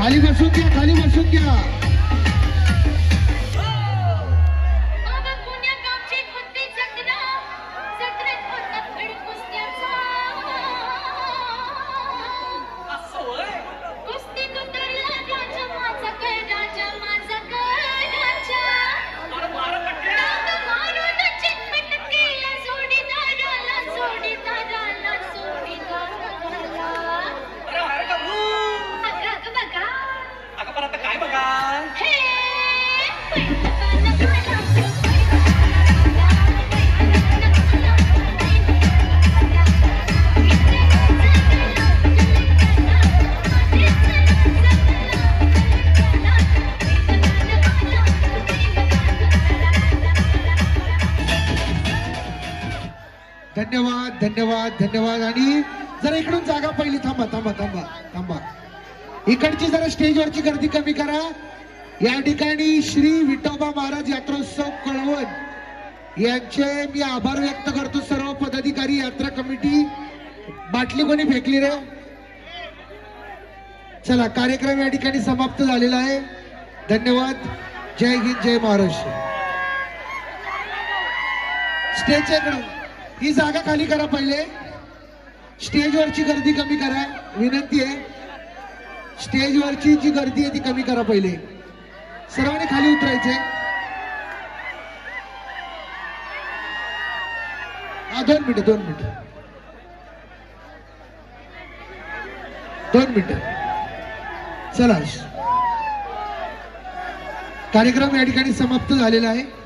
खाली बसून घ्या खाली बसून घ्या. धन्यवाद धन्यवाद धन्यवाद. आणि जरा इकडून जागा पहिली थांबा थांबा थांबा थांबा. इकडची जरा स्टेजवरची गर्दी कमी करा. या ठिकाणी श्री विठोबा महाराज यात्रोत्सव कळवण यांचे मी आभार व्यक्त करतो. सर्व पदाधिकारी यात्रा कमिटी बाटली कोणी फेकली रे? चला कार्यक्रम या ठिकाणी समाप्त झालेला आहे. धन्यवाद. जय हिंद जय महाराष्ट्र. स्टेजच्या ही जागा खाली करा पहिले. स्टेजवरची गर्दी कमी करा. विनंती आहे. स्टेजवरची जी गर्दी आहे ती कमी करा पहिले. सर्वांनी खाली उतरायचे. हा दोन मिनिटं दोन मिनिटं. दोन मिनिटं. चला. कार्यक्रम या ठिकाणी समाप्त झालेला आहे.